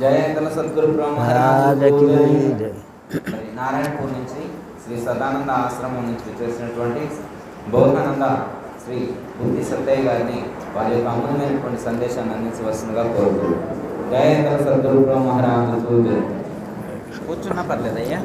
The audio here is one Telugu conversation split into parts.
జయంతల సద్గురు రాజకి బ్రహ్మరాజు జై. మరి నారాయణపూర్ నుంచి శ్రీ సదానంద ఆశ్రమం నుంచి వచ్చేసినటువంటి బౌధానంద శ్రీ బుద్ధి సత్తయ్య గారిని వారి యొక్క అమూల్యమైనటువంటి సందేశాన్ని అందించవలసిందిగా కోరుతూ జయంతల సద్గురు బ్రహ్మరాజు కూర్చున్నా పర్లేదయ్యా.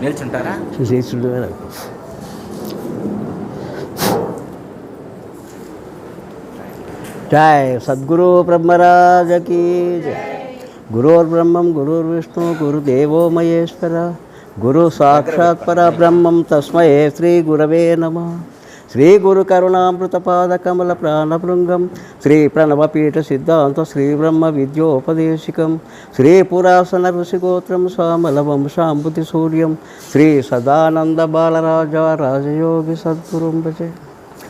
నిల్చుంటారా? గురోర్బ్రహ్మం గురుర్విష్ణు గురుదేవో మహేశ్వర. గురు సాక్షాత్ పరబ్రహ్మం తస్మై శ్రీ గురవే నమ. శ్రీ గురు కరుణామృత పాద కమల ప్రాణభృంగం శ్రీ ప్రణవపీఠ సిద్ధాంత శ్రీ బ్రహ్మ విద్యోపదేశికం. శ్రీ పురాసన ఋషిగోత్రం సామల వంశాంబుతి సూర్యం. శ్రీ సదానంద బాలరాజా రాజయోగి సద్గురుం భజే.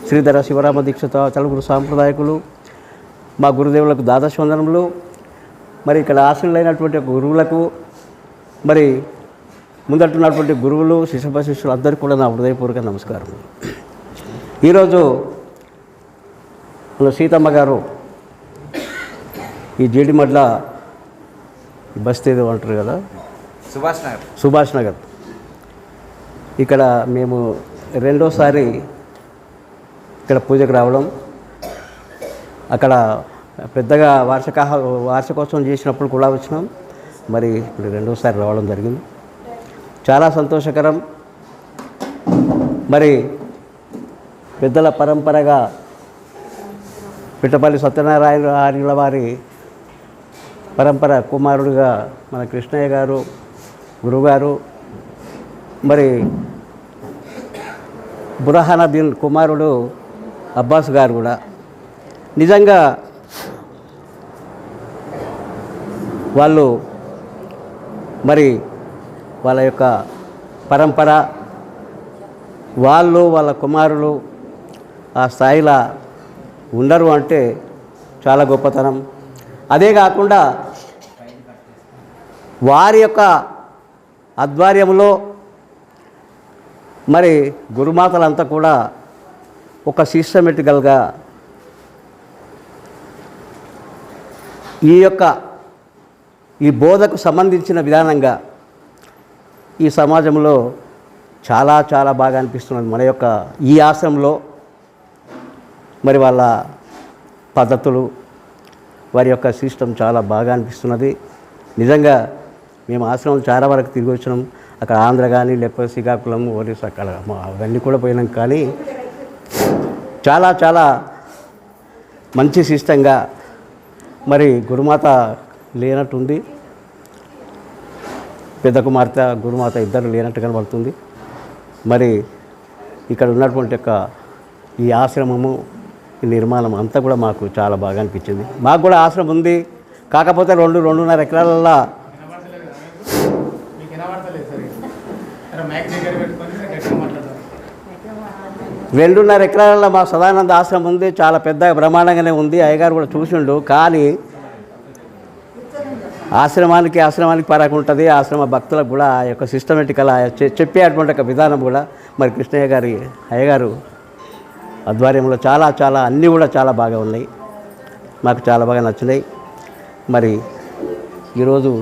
శ్రీధర శివరామ దీక్షత చలుగురు సాంప్రదాయకులు మా గురుదేవులకు దాదశ వందనములు మరి ఇక్కడ ఆశీనులైనటువంటి గురువులకు మరి ముందట్టున్నటువంటి గురువులు శిష్యప శిష్యులు అందరికీ కూడా నా హృదయపూర్వక నమస్కారం. ఈరోజు మన సీతమ్మ గారు ఈ జేడిమడ్ల ఈ బస్తీ ఏదో అంటారు కదా? సుభాష్ నగర్. సుభాష్ నగర్. ఇక్కడ మేము రెండోసారి ఇక్కడ పూజకు రావడం అక్కడ పెద్దగా వార్షిక వార్షికోత్సవం చేసినప్పుడు కూడా వచ్చినాం. మరి ఇప్పుడు రెండోసారి రావడం జరిగింది. చాలా సంతోషకరం. మరి పెద్దల పరంపరగా పిట్టపల్లి సత్యనారాయణ ఆర్యుల వారి పరంపర కుమారుడిగా మన కృష్ణయ్య గారు గురుగారు మరి బురహానబీన్ కుమారుడు అబ్బాస్ గారు కూడా. నిజంగా వాళ్ళు మరి వాళ్ళ యొక్క పరంపర వాళ్ళు వాళ్ళ కుమారులు ఆ స్థాయిలో ఉండరు అంటే చాలా గొప్పతనం. అదే కాకుండా వారి యొక్క ఆధ్వర్యంలో మరి గురుమాతలంతా కూడా ఒక సిస్టమెటికల్గా ఈ యొక్క ఈ బోధకు సంబంధించిన విధానంగా ఈ సమాజంలో చాలా చాలా బాగా అనిపిస్తున్నది. మన యొక్క ఈ ఆశ్రమంలో మరి వాళ్ళ పద్ధతులు వారి యొక్క సిస్టమ్ చాలా బాగా అనిపిస్తున్నది. నిజంగా మేము ఆశ్రమం చాలా వరకు తిరిగి వచ్చినాం. అక్కడ ఆంధ్ర కానీ లేకపోతే శ్రీకాకుళం ఒరిస్సా అక్కడ అవన్నీ కూడా పోయినాం. కానీ చాలా చాలా మంచి సిస్టంగా మరి గురుమాత లేనట్టుంది. పెద్ద కుమార్తె గురుమాత ఇద్దరు లేనట్టు కనబడుతుంది. మరి ఇక్కడ ఉన్నటువంటి యొక్క ఈ ఆశ్రమము ఈ నిర్మాణం అంతా కూడా మాకు చాలా బాగా అనిపించింది. మాకు కూడా ఆశ్రమం ఉంది. కాకపోతే రెండు రెండున్నర ఎకరాలలో మీకు వినబడతలేదు సరిగ్గా అరే మైక్ దగ్గర పెట్టుకొని గట్టిగా మాట్లాడాలి రెండున్నర ఎకరాలలో మా సదానంద ఆశ్రమం ఉంది. చాలా పెద్ద బ్రహ్మాండంగానే ఉంది. అయ్యగారు కూడా చూసిండు. కానీ ఆశ్రమానికి ఆశ్రమానికి పరాకు ఉంటుంది. ఆశ్రమ భక్తులకు కూడా ఆ యొక్క సిస్టమేటికల్ చెప్పేటువంటి ఒక విధానం కూడా మరి కృష్ణయ్య గారి అయ్యగారు ఆధ్వర్యంలో చాలా చాలా అన్నీ కూడా చాలా బాగా ఉన్నాయి. మాకు చాలా బాగా నచ్చినాయి. మరి ఈరోజు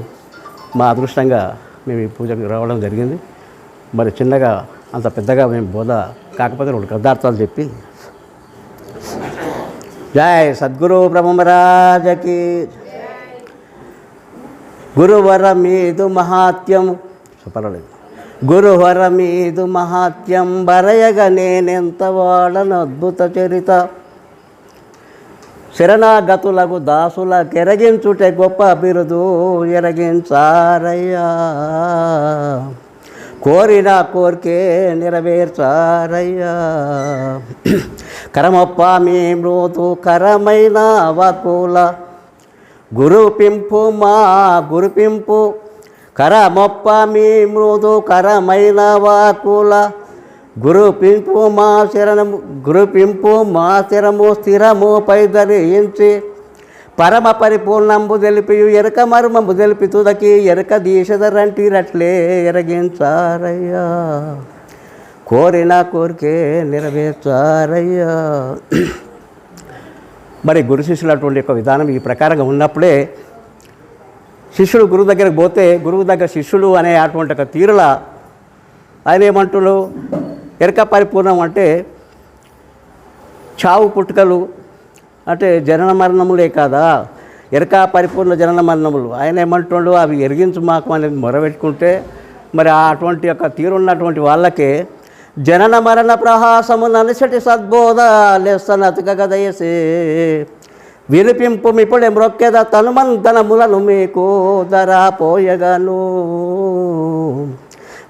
మా అదృష్టంగా మేము ఈ పూజకు రావడం జరిగింది. మరి చిన్నగా అంత పెద్దగా మేము బోధ కాకపోతే రెండు పదార్థాలు చెప్పి జయ సద్గురు బ్రహ్మరాజకి గురువర మీదు మహాత్యం పర్వాలేదు. గురువర మీదు మహాత్యం బరయగ నేనెంత వాడను అద్భుత చరిత. శరణాగతులకు దాసుల కెరగించుటే గొప్ప బిరుదు ఎరగించారయ్యా. కోరిన కోరికే నెరవేర్చారయ్యా. కరమప్ప మీ మృదు కరమైన వకుల గురుపింపు మా గురుపింపు. కరమొప్ప మీ మృదు కరమైన వాకుల. గురుపింపు మా శరణము గురుపింపు మా స్థిరము స్థిరము పై ధరించి పరమ పరిపూర్ణంబు తెలిపి ఎరక మర్మము తెలిపి తుదకి ఎరక దీశధరంటి రట్లే ఎరగించారయ్యా. కోరిన కోరికే నెరవేర్చారయ్యా. మరి గురు శిష్యులు అటువంటి యొక్క విధానం ఈ ప్రకారంగా ఉన్నప్పుడే శిష్యుడు గురువు దగ్గరకు పోతే గురువు దగ్గర శిష్యులు అనే అటువంటి ఒక తీరుల ఆయన ఏమంటులు ఎరక పరిపూర్ణం అంటే చావు పుట్టుకలు అంటే జనన మరణములే కాదా? ఎరక పరిపూర్ణ జనన మరణములు. ఆయన ఏమంటుండు అవి ఎరిగించు మాకు అనేది మొరబెట్టుకుంటే మరి అటువంటి యొక్క తీరున్నటువంటి వాళ్ళకే జనన మరణ ప్రహాసము నలసటి సద్బోధ లెస్సనతక గదయసే వినిపింపు మిప్పుడే మ్రొక్కెద తనుమంతనములను మీకు ధర పోయగను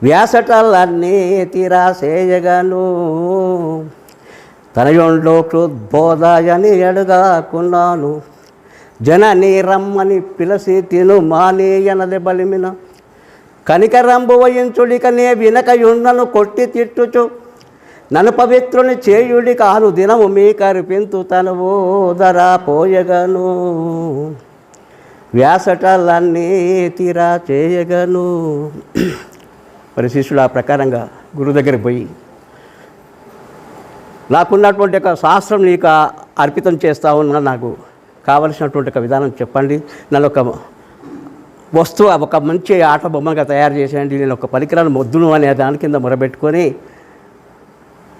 వ్యాసటలన్నీ తీరా చేయగను తనయుండో కృద్బోధాయని ఎడుగాకున్నాను. జనని రమ్మని పిలసి తిను మానేయనది బలిమిన. కనికరంబు వయించుడిక నే వినకయుండను కొట్టి తిట్టుచు. నన్ను పవిత్రుని చేయుడి కాను దినము మీ కరిపింతు తనువు ధర పోయగను. వ్యాసటలన్నీ తీరా చేయగను. మరి శిష్యుడు ఆ ప్రకారంగా గురువు దగ్గరికి పోయి నాకున్నటువంటి ఒక శాస్త్రం నీకు అర్పితం చేస్తా ఉన్నా నాకు. కావలసినటువంటి ఒక విధానం చెప్పండి. నన్ను ఒక వస్తువు ఒక మంచి ఆట బొమ్మగా తయారు చేసేయండి. నేను ఒక పరికరాన్ని మొద్దును అనే దాని కింద మొరబెట్టుకొని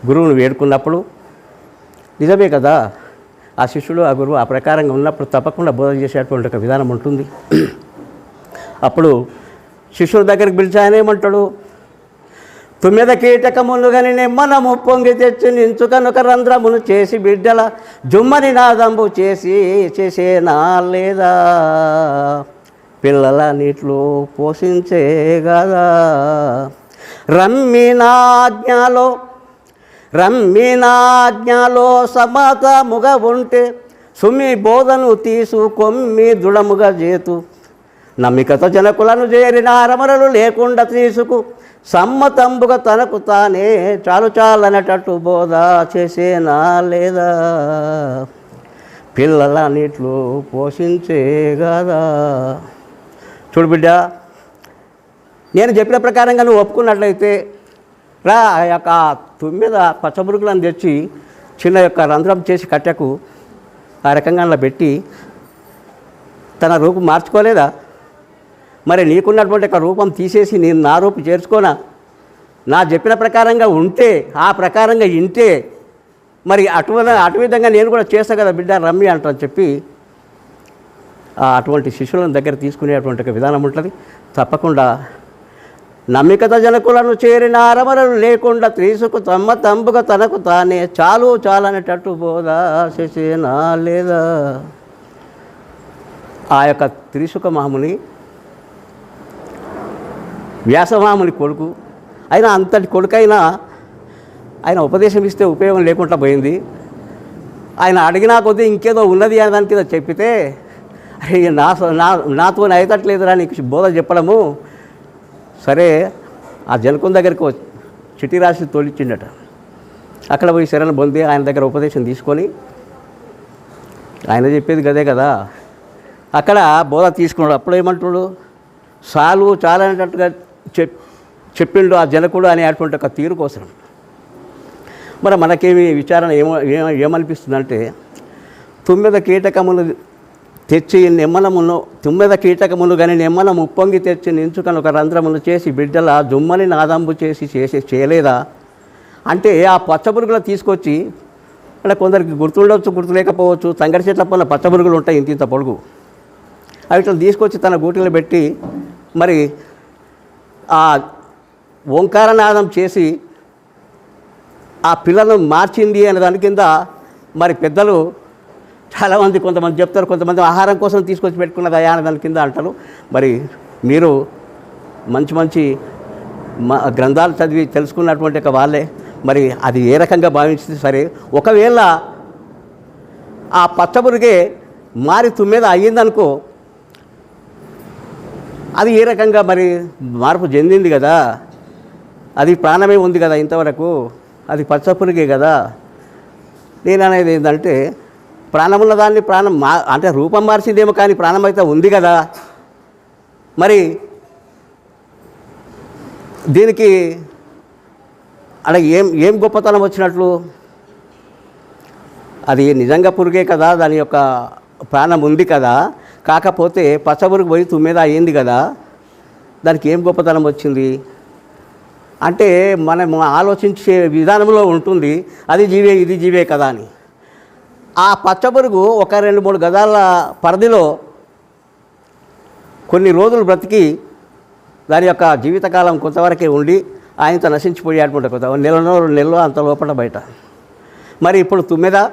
గురువును వేడుకున్నప్పుడు నిజమే కదా ఆ శిష్యుడు ఆ గురువు ఆ ప్రకారంగా ఉన్నప్పుడు తప్పకుండా బోధన చేసేటువంటి ఒక విధానం ఉంటుంది. అప్పుడు శిష్యుల దగ్గరికి పిలిచాయనేమంటాడు ఆయన తుమ్మిద కీటకములు గని నిమ్మనము పొంగి తెచ్చి నించుకనుక రంధ్రమును చేసి బిడ్డల జుమ్మని నాదంబు చేసి చేసేనా లేదా? పిల్లల నీటిలో పోషించే కదా రమ్మినాజ్ఞలో రమ్మినాజ్ఞలో సమతముగ ఉంటే సుమి బోధను తీసు కొమ్మి దృఢముగా చేతు. నమ్మికత జనకులను చేరిన అరమరలు లేకుండా తీసుకు సమ్మతంబుగా తనకు తానే చాలు చాలనేటట్టు బోధ చేసేనా లేదా? పిల్లల నీటిలో పోషించే కదా చూడు బిడ్డ నేను చెప్పిన ప్రకారంగా నువ్వు ఒప్పుకున్నట్లయితే రా ఆ యొక్క తుమ్మిద పచ్చబురుగులను తెచ్చి చిన్న యొక్క రంధ్రం చేసి కట్టెకు ఆ రకంగా అలా పెట్టి తన రూపం మార్చుకోలేదా? మరి నీకున్నటువంటి ఒక రూపం తీసేసి నేను నా రూపు చేర్చుకోనా? నా చెప్పిన ప్రకారంగా ఉంటే ఆ ప్రకారంగా ఇంటే మరి అటు అటు విధంగా నేను కూడా చేస్తా కదా బిడ్డ రమ్మి అంటని చెప్పి అటువంటి శిష్యులను దగ్గర తీసుకునేటువంటి ఒక విధానం ఉంటుంది. తప్పకుండా నమ్మికత జనకులను చేరిన అరమరలు లేకుండా త్రీసుకు తమ్మ తంబుగా తనకు తానే చాలు చాలనేటట్టు బోధ చేసేనా లేదా? ఆ యొక్క త్రిసుక మాముని వ్యాసమాముని కొడుకు అయినా అంతటి కొడుకైనా ఆయన ఉపదేశం ఇస్తే ఉపయోగం లేకుండా పోయింది. ఆయన అడిగినా కొద్దీ ఇంకేదో ఉన్నది అనే దాని కింద చెప్పితే అరే నా నా నాతో అవుతట్లేదురా నీకు బోధ చెప్పడము. సరే ఆ జనకం దగ్గరికి వచ్చి రాసి తోలిచ్చిండట. అక్కడ పోయి శరణ పొంది ఆయన దగ్గర ఉపదేశం తీసుకొని ఆయన చెప్పేది గదే కదా. అక్కడ బోధ తీసుకున్నాడు. అప్పుడు ఏమంటున్నాడు? సాలు చాలనేటట్టుగా చెప్ చెప్పిండు ఆ జనకుడు అనేటువంటి ఒక తీరు కోసం. మరి మనకేమి విచారణ ఏమో ఏమనిపిస్తుందంటే తొమ్మిది కీటకములు తెచ్చి నిమ్మలమును తుమ్మెద కీటకములు కానీ నిమ్మలం ఉప్పొంగి తెచ్చి నించుకొని ఒక రంధ్రములు చేసి బిడ్డల జుమ్మని నాదంబు చేసి చేసి చేయలేదా? అంటే ఆ పచ్చబురుగులు తీసుకొచ్చి అంటే కొందరికి గుర్తుండవచ్చు గుర్తులేకపోవచ్చు తంగడి చెట్ల పైన పచ్చబురుగులు ఉంటాయి ఇంత ఇంత పొడుగు. అవి తీసుకొచ్చి తన గూటిలో పెట్టి మరి ఆ ఓంకారనాదం చేసి ఆ పిల్లలను మార్చింది అనే దాని కింద మరి పెద్దలు చాలామంది కొంతమంది చెప్తారు కొంతమంది ఆహారం కోసం తీసుకొచ్చి పెట్టుకున్నది అయ్యా కింద అంటారు. మరి మీరు మంచి మంచి మా గ్రంథాలు చదివి తెలుసుకున్నటువంటి ఒక వాళ్ళే. మరి అది ఏ రకంగా భావించింది సరే ఒకవేళ ఆ పచ్చబురిగే మారి తుమ్మీద అయ్యిందనుకో అది ఏ రకంగా మరి మార్పు చెందింది కదా? అది ప్రాణమే ఉంది కదా ఇంతవరకు? అది పచ్చపురిగే కదా? నేను అనేది ఏంటంటే ప్రాణమున్న దాన్ని ప్రాణం మా అంటే రూపం మార్చిందేమో కానీ ప్రాణం అయితే ఉంది కదా. మరి దీనికి అక్కడ ఏం ఏం గొప్పతనం వచ్చినట్లు? అది నిజంగా పురుగే కదా దాని యొక్క ప్రాణం ఉంది కదా. కాకపోతే పచ్చబురుకు పోయి తుమ్మెద అయింది కదా. దానికి ఏం గొప్పతనం వచ్చింది? అంటే మనం ఆలోచించే విధానంలో ఉంటుంది. అది జీవే ఇది జీవే కదా అని. ఆ పచ్చబురుగు ఒక రెండు మూడు గదాల పరిధిలో కొన్ని రోజులు బ్రతికి దాని యొక్క జీవితకాలం కొంతవరకే ఉండి ఆయనతో నశించిపోయేటువంటి కొంత నెలలో రెండు నెలలో అంత లోపల బయట. మరి ఇప్పుడు తుమ్మెద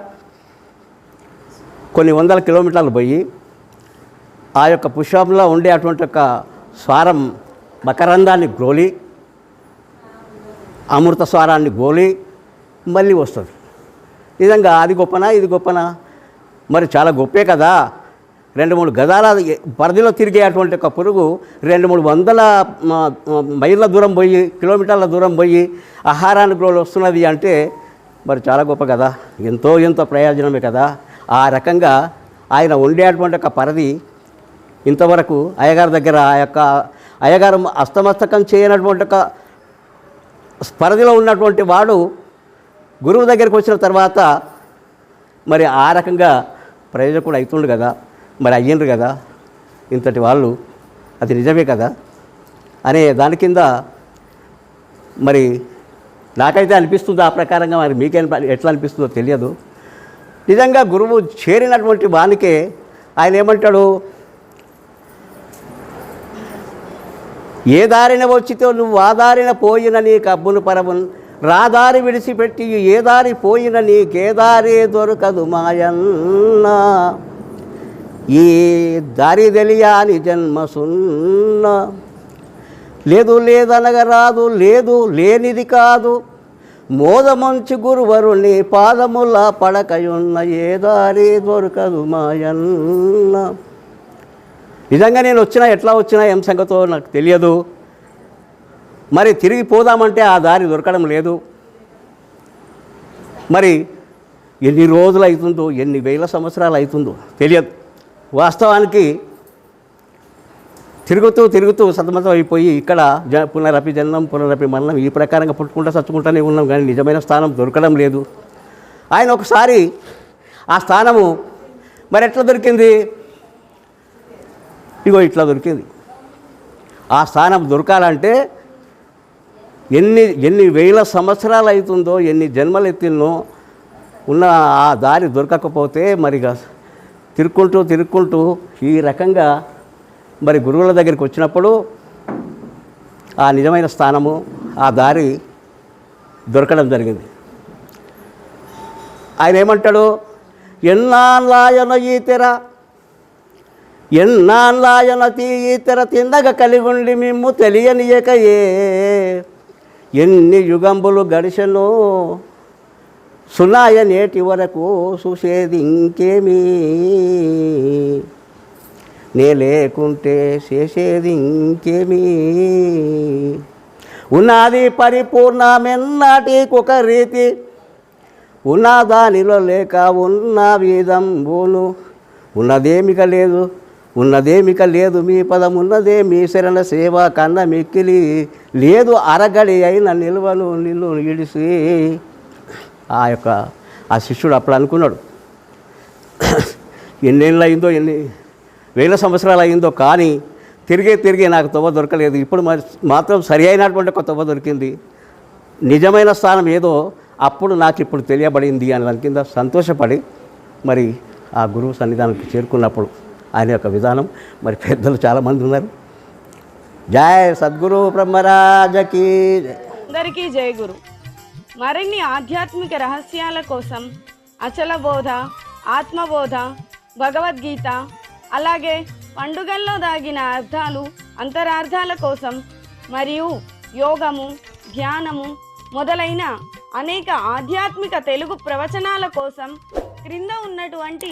కొన్ని వందల కిలోమీటర్లు పోయి ఆ యొక్క పుష్పంలో ఉండే అటువంటి యొక్క స్వారం మకరందాన్ని గోలి అమృత స్వారాన్ని గోలి మళ్ళీ వస్తుంది. నిజంగా అది గొప్పనా ఇది గొప్పనా? మరి చాలా గొప్పే కదా. రెండు మూడు గదాల పరిధిలో తిరిగే అటువంటి ఒక పురుగు రెండు మూడు వందల మైళ్ళ దూరం పోయి కిలోమీటర్ల దూరం పోయి ఆహారాన్ని గ్రోలు వస్తున్నది అంటే మరి చాలా గొప్ప కదా. ఎంతో ఎంతో ప్రయోజనమే కదా. ఆ రకంగా ఆయన ఉండేటువంటి ఒక పరిధి ఇంతవరకు అయ్యగారి దగ్గర ఆ యొక్క అయ్యగారు అస్తమస్తకం చేయనటువంటి ఒక పరిధిలో ఉన్నటువంటి వాడు గురువు దగ్గరికి వచ్చిన తర్వాత మరి ఆ రకంగా ప్రయోజకుడు అవుతుండు కదా? మరి అయ్యిండ్రు కదా? ఇంతటి వాళ్ళు అది నిజమే కదా? అనే దాని కింద మరి నాకైతే అనిపిస్తుంది ఆ ప్రకారంగా మరి మీకేం ఎట్లా అనిపిస్తుందో తెలియదు. నిజంగా గురువు చేరినటువంటి వానికే ఆయన ఏమంటాడు? ఏ దారిన వచ్చితో నువ్వు ఆ దారిన పోయిన నీ కబ్బును పరమున్ రాదారి విడిచిపెట్టి ఏ దారి పోయిన నీకే దారి దొరకదు మాయన్న. ఈ దారి తెలియాని జన్మ సున్నా లేదు లేదనగా రాదు లేదు లేనిది కాదు. మోదమంచు గురువరుని పాదముల పడకయున్న ఏ దారి దొరకదు మాయన్న. నిజంగా నేను వచ్చినా ఎట్లా వచ్చినా ఏం సంగతో నాకు తెలియదు. మరి తిరిగి పోదామంటే ఆ దారి దొరకడం లేదు. మరి ఎన్ని రోజులు అవుతుందో ఎన్ని వేల సంవత్సరాలు అవుతుందో తెలియదు. వాస్తవానికి తిరుగుతూ తిరుగుతూ సతమతం అయిపోయి ఇక్కడ జ పునరపి జన్మం పునరపి మరణం ఈ ప్రకారంగా పుట్టుకుంటా చచ్చుకుంటూనే ఉన్నాం కానీ నిజమైన స్థానం దొరకడం లేదు. ఆయన ఒకసారి ఆ స్థానము మరి ఎట్లా దొరికింది? ఇగో ఇట్లా దొరికింది. ఆ స్థానం దొరకాలంటే ఎన్ని ఎన్ని వేల సంవత్సరాలు అవుతుందో ఎన్ని జన్మలు ఎత్తినో ఉన్న ఆ దారి దొరకకపోతే మరి తిరుక్కుంటూ తిరుక్కుంటూ ఈ రకంగా మరి గురువుల దగ్గరికి వచ్చినప్పుడు ఆ నిజమైన స్థానము ఆ దారి దొరకడం జరిగింది. ఆయన ఏమంటాడు? ఎన్నాళ్ళాయన ఈతెర ఎన్నాళ్ళాయన తీ ఈతెర తిందగ కలిగుండి మేము తెలియనియకయే. ఎన్ని యుగంబులు గడిచెనో సునాయ నేటి వరకు చూసేది ఇంకేమీ. నే లేకుంటే చేసేది ఇంకేమీ. ఉన్నది పరిపూర్ణమెన్నాటికొక రీతి ఉన్న దానిలో లేక ఉన్న విధంబును ఉన్నదేమిక లేదు. ఉన్నదేమిక లేదు మీ పదం ఉన్నదే మీ శరణ సేవ కన్న మిక్కిలి. లేదు అరగడి అయిన నిల్వను నిల్లు ఇడిసి ఆ యొక్క ఆ శిష్యుడు అప్పుడు అనుకున్నాడు. ఎన్నేళ్ళు అయిందో ఎన్ని వేల సంవత్సరాలు అయిందో కానీ తిరిగే తిరిగి నాకు తొవ్వ దొరకలేదు. ఇప్పుడు మరి మాత్రం సరి అయినటువంటి ఒక తొవ్వ దొరికింది. నిజమైన స్థానం ఏదో అప్పుడు నాకు ఇప్పుడు తెలియబడింది అని దాని కింద సంతోషపడి మరి ఆ గురువు సన్నిధానానికి చేరుకున్నప్పుడు ఆయన యొక్క విధానం. మరి పెద్దలు చాలామంది ఉన్నారు. జయ సద్గురు బ్రహ్మరాజకి అందరికీ జయ గురు. మరిన్ని ఆధ్యాత్మిక రహస్యాల కోసం అచల బోధ ఆత్మబోధ భగవద్గీత అలాగే పండుగల్లో దాగిన అర్థాలు అంతరార్థాల కోసం మరియు యోగము ధ్యానము మొదలైన అనేక ఆధ్యాత్మిక తెలుగు ప్రవచనాల కోసం క్రింద ఉన్నటువంటి